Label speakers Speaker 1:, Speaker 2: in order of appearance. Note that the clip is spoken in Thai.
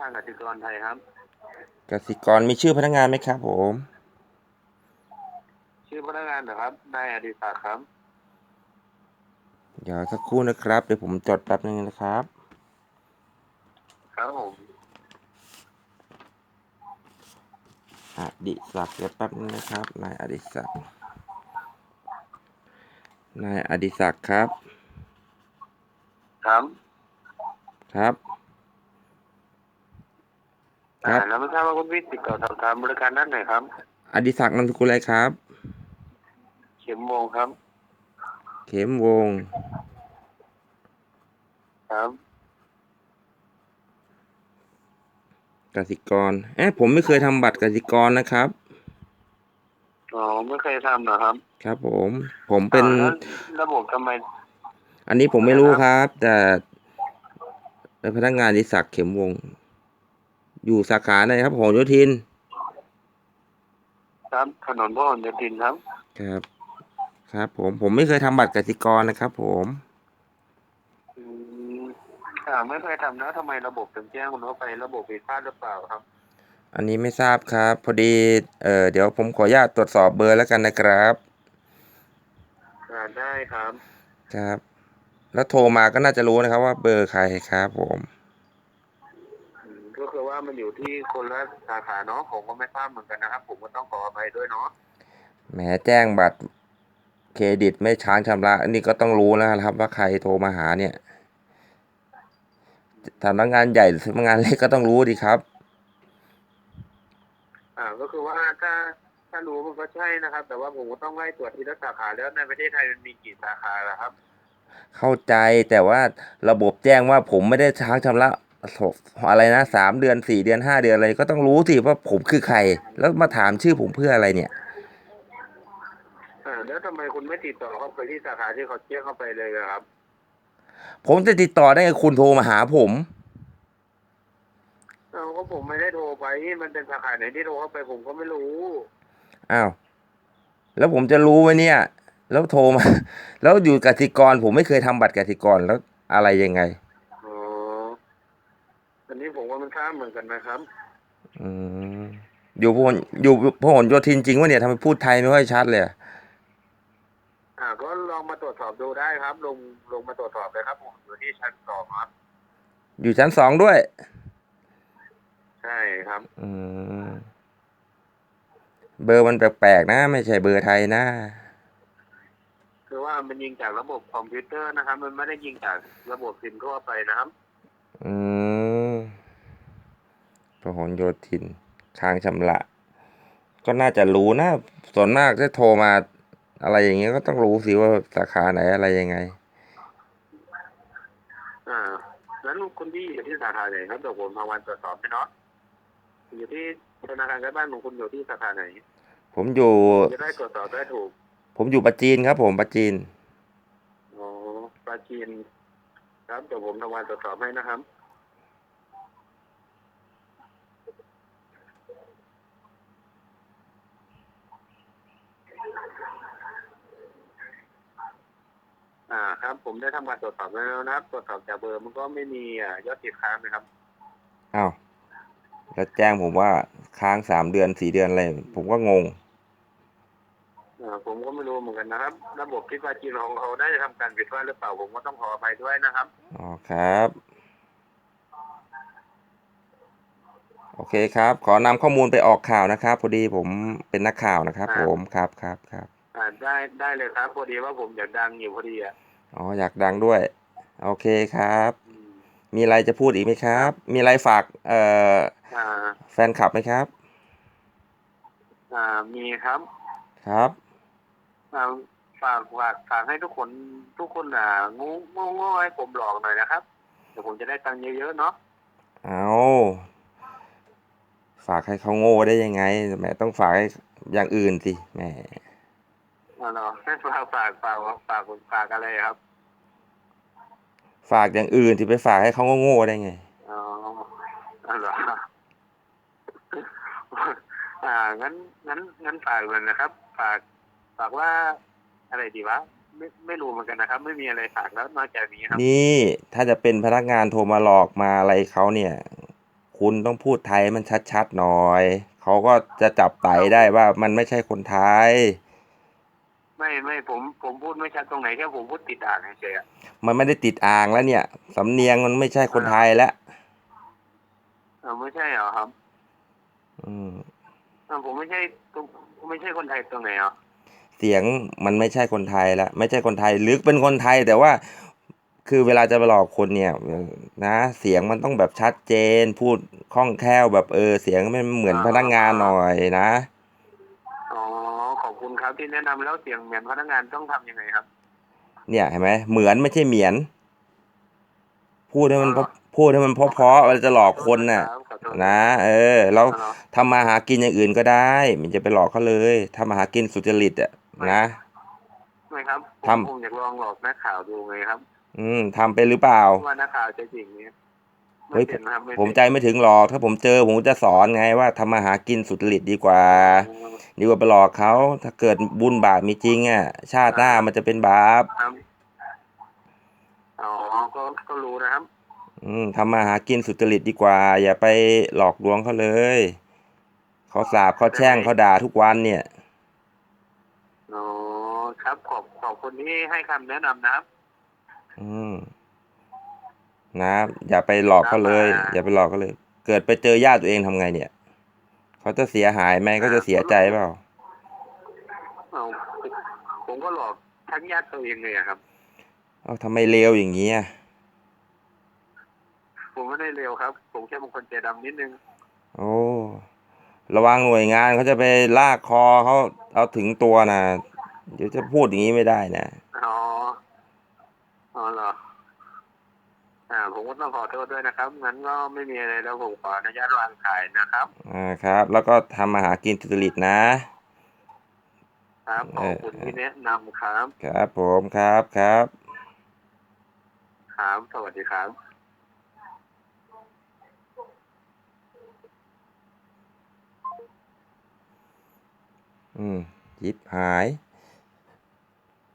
Speaker 1: ข้างกสิกรไทยครับ
Speaker 2: กสิกรมีชื่อพนักงานไหมครับผม
Speaker 1: ชื่อพนักงานเหรอครับนายอดิศักดิ์ครับ
Speaker 2: เดี๋ยวสักครู่นะครับ เดี๋ยวผมจดแป๊บนึงนะครับ
Speaker 1: ครับผม
Speaker 2: อดิศักดิ์เดี๋ยวแป๊บนึงนะครับ นายอดิศักดิ์นายอดิศักดิ์ครับ
Speaker 1: ครับ
Speaker 2: ครับ ครับ
Speaker 1: อ่าแล้วไม่ทราบว่าคุณวิทย์ติดต่อสอบถามบริการด้านไหนครับ
Speaker 2: อดิศักดิ์นามสกุลอะไรครับ
Speaker 1: เข็มวงครับ
Speaker 2: เข็มวงศ์
Speaker 1: ครับ
Speaker 2: กสิกร เอ๊ะผมไม่เคยทำบัตรกสิกรนะครับ
Speaker 1: อ๋อไม่เคยทำเหรอครับ
Speaker 2: ครับ ผม ผมเป็น
Speaker 1: อ่าแล้วระบบทำไม
Speaker 2: อันนี้ผมไม่รู้ครับ แต่เป็นพนักงานอดิศักดิ์เข็มวงศ์ อยู่สาขาไหนครับหอโยธิน
Speaker 1: ครับ ถนนพหลโยธินครับ
Speaker 2: ครับ ครับ ผมผมไม่เคยทำบัตรกสิกรนะครับ ผม
Speaker 1: อืมอ่าไม่เคยทำแล้วทำไมระบบถึงแจ้งคุณว่าไประบบผิดพลาดหรือเปล่าครับ
Speaker 2: อันนี้ไม่ทราบครับ พอดีเอ่อเดี๋ยวผมขออนุญาตตรวจสอบเบอร์แล้วกันนะครับ
Speaker 1: อ่าได้ครับ
Speaker 2: ครับ แล้วโทรมาก็น่าจะรู้นะครับว่าเบอร์ใครครับผม
Speaker 1: อืมก็คือ ว่ามันอยู่ที่คนละสาขาเนาะผมก็ไม่ทราบเหมือนกันนะครับ ผมก็ต้องขออภัยด้วยเนาะ
Speaker 2: แหมแจ้งบัตรเครดิตไม่ช้างชำระอันนี้ก็ต้องรู้แล้วนะครับ ว่าใครโทรมาหาเนี่ยสำนักงานใหญ่หรือสำนักงานเล็กก็ต้องรู้ดีครับ
Speaker 1: อ่าก็คือว่าถ้าถ้ารู้มันก็ใช่นะครับ แต่ว่าผมก็ต้องไล่ตรวจทีละสาขาแล้วในประเทศไทยมันมีกี่สาขาล่ะครับ
Speaker 2: เข้าใจแต่ว่าระบบแจ้งว่าผมไม่ได้ช้างชำระ อะไรนะสามเดือนสี่เดือนห้าเดือนอะไรก็ต้องรู้สิว่าผมคือใคร แล้วมาถามชื่อผมเพื่ออะไรเนี่ย
Speaker 1: อ่าแล้วทำไมคุณไม่ติดต่อเข้าไปที่สาขาที่เขาแจ้งเข้าไปเลยอะครับ
Speaker 2: ผมจะติดต่อได้ไงคุณโทรมาหาผม
Speaker 1: เอาก็ผมไม่ได้โทรไปมันเป็นสาขาไหนที่โทรเข้าไปผมก็ไม่รู้
Speaker 2: อ้าวแล้วผมจะรู้ไหมเนี่ย แล้วโทรมา แล้วอยู่กสิกร ผมไม่เคยทำบัตรกสิกรแล้วอะไรยังไง
Speaker 1: อ๋ออันนี้ผมว่ามันข้ามเหมือนกันนะครับ
Speaker 2: อืมอยู่พหลอยู่พหลโยธินจริงวะเนี่ยทำไมพูดไทยไม่ค่อยชัดเลยอะ
Speaker 1: อ่าก็ลองมาตรวจสอบดูได้ครับ ลงลงมาตรวจสอบเลยครับผมอยู่ที่ชั้นสองครับ
Speaker 2: อยู่ชั้นสองด้วย
Speaker 1: ใช่ครับ
Speaker 2: อืมเบอร์มันแปลกๆนะ ไม่ใช่เบอร์ไทยนะ
Speaker 1: คือว่ามันยิงจากระบบคอมพิวเตอร์นะครับ มันไม่ได้ยิงจากระบบซิมทั่วไปนะครับ
Speaker 2: อืม พหลโยธิน ค้างชำระ ก็น่าจะรู้นะ ส่วนมากถ้าโทรมาอะไรอย่างเงี้ยก็ต้องรู้สิว่าสาขาไหนอะไรยังไง
Speaker 1: อ่างั้นคุณพี่อยู่ที่สาขาไหนครับเดี๋ยวผมพาวันตรวจสอบให้เนาะอยู่ที่ธนาคารใกล้บ้านของคุณอยู่ที่สาขาไหน
Speaker 2: ผมอยู่
Speaker 1: จะได้ตรวจสอบได้ถูก
Speaker 2: ผมอยู่ปัจจีนครับ ผมปัจจีน
Speaker 1: อ๋อปราจีน ครับเดี๋ยวผมทำการตรวจสอบให้นะครับ อ่าครับ ผมได้ทำการตรวจสอบแล้วนะครับ ตรวจสอบจากเบอร์มันก็ไม่มีอ่ายอดติดค้างนะครับ
Speaker 2: อ้าวแล้วแจ้งผมว่าค้างสามเดือนสี่เดือนอะไรผมก็งง
Speaker 1: อ่าผมก็ไม่รู้เหมือนกันนะครับ ระบบที่ปราจีนของเขาได้ทำการผิดพลาดหรือเปล่าผมก็ต้องขออภัยด้วยนะครับ
Speaker 2: อ๋อครับ โอเคครับ ขอนำข้อมูลไปออกข่าวนะครับ พอดีผมเป็นนักข่าวนะครับ
Speaker 1: อ่า
Speaker 2: ผมครับครับครับ
Speaker 1: อ่าได้ได้เลยครับพอดีว่าผมอยากดังอยู่พอดีอะ
Speaker 2: อ๋ออยากดังด้วย โอเคครับ
Speaker 1: อืม
Speaker 2: มีอะไรจะพูดอีกไหมครับ มีอะไรฝากเอ่อ
Speaker 1: อ่า
Speaker 2: แฟนคลับไหมครับ
Speaker 1: อ่ามีครับ
Speaker 2: ครับ
Speaker 1: อ่าฝากฝากฝากให้ทุกคนทุกคนอ่างูงูงูให้ผมหลอกหน่อยนะครับเดี๋ยวผมจะได้ตังค์เยอะๆเนาะ
Speaker 2: เอาฝากให้เขาโง่ได้ยังไงแหมต้องฝากให้อย่างอื่นสิแหม
Speaker 1: อ่าเนาะให้ฝากฝากฝากฝากฝากอะไรครับ
Speaker 2: ฝากอย่างอื่นที่ไปฝากให้เขาโง่ๆได้ไง
Speaker 1: อ๋ออ๋อเหรออ่างั้นงั้นงั้นฝากเลยนะครับ ฝากฝากว่าอะไรดีวะไม่ไม่รู้เหมือนกันนะครับ ไม่มีอะไรฝากแล้วนอกจากนี้ครับ
Speaker 2: นี่ถ้าจะเป็นพนักงานโทรมาหลอกมาอะไรเขาเนี่ยคคุณต้องพูดไทยให้มันชัดๆหน่อย เขาก็จะจับไตได้ว่ามันไม่ใช่คนไทย
Speaker 1: ไม่ไม่ผมผมพูดไม่ชัดตรงไหนแค่ผมพูดติดอ่างเฉยๆอะ
Speaker 2: มันไม่ได้ติดอ่างแล้วเนี่ยสำเนียงมันไม่ใช่คนไทยแล้ว
Speaker 1: เออไม่ใช่เหรอครับ
Speaker 2: อืม
Speaker 1: เออผมไม่ใช่ตรงไม่ใช่คนไทยตรงไหนอะ
Speaker 2: เสียงมันไม่ใช่คนไทยแล้วไม่ใช่คนไทยหรือเป็นคนไทยแต่ว่าคือเวลาจะไปหลอกคนเนี่ยเออนะเสียงมันต้องแบบชัดเจน พูดคล่องแคล่วแบบเออเสียงมันเหมือนพนักงานหน่อยนะ
Speaker 1: อ๋อขอบ คุณครับที่แนะนำแล้วเสียงเหมือนพนักงานต้องทำยังไงครับ
Speaker 2: เนี่ยเห็นไหมเหมือนไม่ใช่เหมียน พูดให้มันเพราะ
Speaker 1: อ่า
Speaker 2: พูดให้มันเพราะๆเวลาจะหลอกคนน่ะ
Speaker 1: ขอโทษครับขอโทษ
Speaker 2: นะ เออ เรา
Speaker 1: เนาะ
Speaker 2: ทำมาหากินอย่างอื่นก็ได้ มันจะไปหลอกเขาเลยทำมาหากินสุจริตอะนะ
Speaker 1: ไม่ครับผม
Speaker 2: ทำ
Speaker 1: ผมอยากลองหลอกนักข่าวดูไงครับ
Speaker 2: อืมทำเป็นหรือเปล่า
Speaker 1: ว่านักข่าวจะจริงเนี่ย
Speaker 2: เฮ้
Speaker 1: ไม่
Speaker 2: ย
Speaker 1: เป็นครับไผ
Speaker 2: มใจไม่ถึงหรอกถ้าผมเจอผมจะสอนไงว่าทำมาหากินสุจริตดีกว่า ดีกว่าไปหลอกเขาถ้าเกิดบุญบาปมีจริงอะ ชาติหน้ามันจะเป็นบาป
Speaker 1: ครับอ๋อก็ก็รู้นะครับ
Speaker 2: อืมทำมาหากินสุจริตดีกว่า อย่าไปหลอกลวงเขาเลย เขาสาบเขาแช่งเขาด่าทุกวันเนี่ย
Speaker 1: อ๋อครับขอบขอบคุณที่ให้คำแนะนำนะครับ
Speaker 2: อืม นะอย่าไปหลอกเขาเลย
Speaker 1: ครับ
Speaker 2: อย่าไปหลอกเขาเลย เกิดไปเจอญาติตัวเองทำไงเนี่ย เขาจะเสียหายไหมเขาจะเสียใจเปล่า
Speaker 1: เอาผมก็หลอกทั้งญาติตัวเองเลยอะครับ
Speaker 2: เอาทำไมเลวอย่างนี้อะ
Speaker 1: ผมไม่ได้เร็วครับ ผมแค่เป็นคนใจดำนิดนึง
Speaker 2: โอ้ระวังหน่วยงานเขาจะไปลากคอเขาเอาถึงตัวนะเดี๋ยวจะพูดอย่างนี้ไม่ได้นะ
Speaker 1: อ๋อ อ๋อเหรอ อ่าผมก็ต้องขอโทษด้วยนะครับ งั้นก็ไม่มีอะไรแล้วผมขออนุญาตวางขายนะครับ
Speaker 2: อ่าครับ แล้วก็ทำมาหากินสุจริตนะ
Speaker 1: ครับขอบคุณ
Speaker 2: เออ
Speaker 1: ที่แนะนำครับ
Speaker 2: ครับผมครับครับ
Speaker 1: ครับ สวัสดีครับ
Speaker 2: อืมยิบหาย